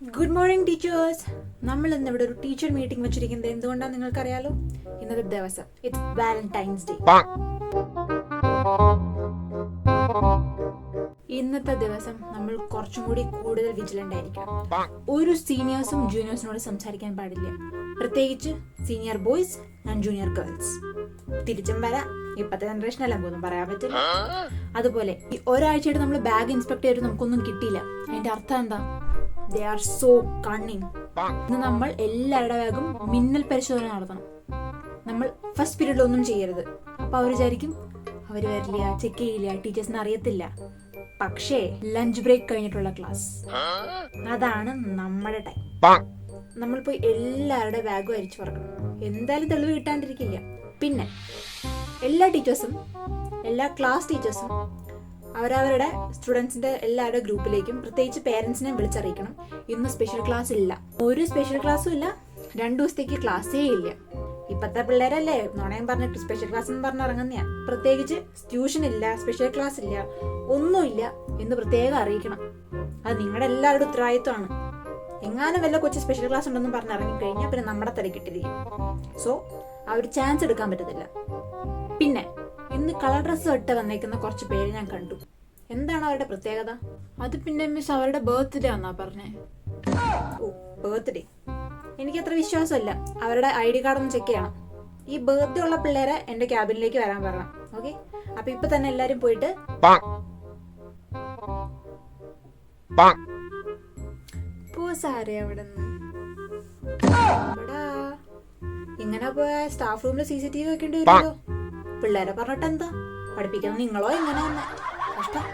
Good morning teachers നമ്മൾ ഇന്ന് ഇവിടെ ഒരു ടീച്ചർ മീറ്റിംഗ് വെച്ചിരിക്കുന്നത്. എന്തുകൊണ്ടാണ് നിങ്ങൾക്കറിയാലോ? ഇന്നത്തെ ദിവസം. ഇറ്റ്സ് വാലന്റൈൻസ് ഡേ ഇന്നത്തെ ദിവസം നമ്മൾ കുറച്ചും കൂടി കൂടുതൽ വിജിലന്റ് ആയിരിക്കണം. ഒരു സീനിയേഴ്സും ജൂനിയേഴ്സിനോട് സംസാരിക്കാൻ പാടില്ല. പ്രത്യേകിച്ച് senior boys and junior girls തിരിച്ചും വരാം. ഇപ്പത്തെ ജനറേഷൻ അല്ല പോകുന്നു പറയാൻ പറ്റില്ല. അതുപോലെ ഈ ഒരാഴ്ചയായിട്ട് നമ്മൾ ബാഗ് ഇൻസ്പെക്ട് ചെയ്തിട്ട് നമുക്കൊന്നും കിട്ടിയില്ല. അതിന്റെ അർത്ഥം എന്താ? ദേ ആർ സോ കണ്ണിങ് ഇന്ന് നമ്മൾ എല്ലാവരുടെ ബാഗും മിന്നൽ പരിശോധന നടത്തണം. നമ്മൾ ഫസ്റ്റ് പീരീഡിൽ ഒന്നും ചെയ്യരുത്. അപ്പൊ അവർ വിചാരിക്കും അവർ വരില്ല ചെക്ക് ചെയ്യില്ല ടീച്ചേഴ്സിന് അറിയത്തില്ല. പക്ഷേ ലഞ്ച് ബ്രേക്ക് കഴിഞ്ഞിട്ടുള്ള ക്ലാസ് അതാണ് നമ്മുടെ ടൈം നമ്മൾ പോയി എല്ലാവരുടെ ബാഗും അരിച്ചു പറക്കണം. എന്തായാലും തെളിവ് കിട്ടാണ്ടിരിക്കില്ല. പിന്നെ എല്ലാ ടീച്ചേഴ്സും എല്ലാ ക്ലാസ് ടീച്ചേഴ്സും അവരവരുടെ സ്റ്റുഡൻസിന്റെ എല്ലാവരുടെ ഗ്രൂപ്പിലേക്കും പ്രത്യേകിച്ച് പേരൻസിനെ വിളിച്ചറിയിക്കണം. ഇന്ന് സ്പെഷ്യൽ ക്ലാസ് ഇല്ല. ഒരു സ്പെഷ്യൽ ക്ലാസ്സും ഇല്ല. രണ്ടു ദിവസത്തേക്ക് ക്ലാസ്സേ ഇല്ല. ഇപ്പത്തെ പിള്ളേരല്ലേ? നോണയം പറഞ്ഞിട്ട് സ്പെഷ്യൽ ക്ലാസ് എന്ന് പറഞ്ഞ് ഇറങ്ങുന്നയാ പ്രത്യേകിച്ച് ട്യൂഷൻ ഇല്ല സ്പെഷ്യൽ ക്ലാസ് ഇല്ല ഒന്നുമില്ല എന്ന് പ്രത്യേകം അറിയിക്കണം. അത് നിങ്ങളുടെ എല്ലാവരുടെ ഉത്തരവാദിത്വമാണ്. എങ്ങാനും വല്ല കൊച്ചു സ്പെഷ്യൽ ക്ലാസ് ഉണ്ടെന്ന് പറഞ്ഞ് ഇറങ്ങിക്കഴിഞ്ഞാൽ പിന്നെ നമ്മുടെ തലക്കിട്ടിരിക്കും. സോ ആ ഒരു ചാൻസ് എടുക്കാൻ പറ്റത്തില്ല. ഇന്ന് കളർ ഡ്രസ്സ് ഇട്ട് വന്നേക്കുന്ന കുറച്ച് പേര് ഞാൻ കണ്ടു. എന്താണ് അവരുടെ പ്രത്യേകത? അത് പിന്നെ മിസ് അവരുടെ ബർത്ത്ഡേ എന്നാ പറഞ്ഞേ. ഓ ബർത്ത്ഡേ എനിക്ക് അത്ര വിശ്വാസമില്ല. അവരുടെ ഐ ഡി കാർഡ് ഒന്ന് ചെക്ക് ചെയ്യണം. ഈ ബർത്ത്ഡേ ഉള്ള പിള്ളേരെ എന്റെ ക്യാബിനിലേക്ക് വരാൻ പറയണം. ഓക്കെ അപ്പൊ ഇപ്പൊ തന്നെ എല്ലാരും പോയിട്ട് അവിടെ ഇങ്ങനെ പോയ സ്റ്റാഫ് റൂമിൽ സി സി ടി വി വെക്കേണ്ടി വരുമല്ലോ പിള്ളേരെ പറഞ്ഞിട്ട് എന്താ പഠിപ്പിക്കാൻ നിങ്ങളോ എങ്ങനെ കഷ്ടം.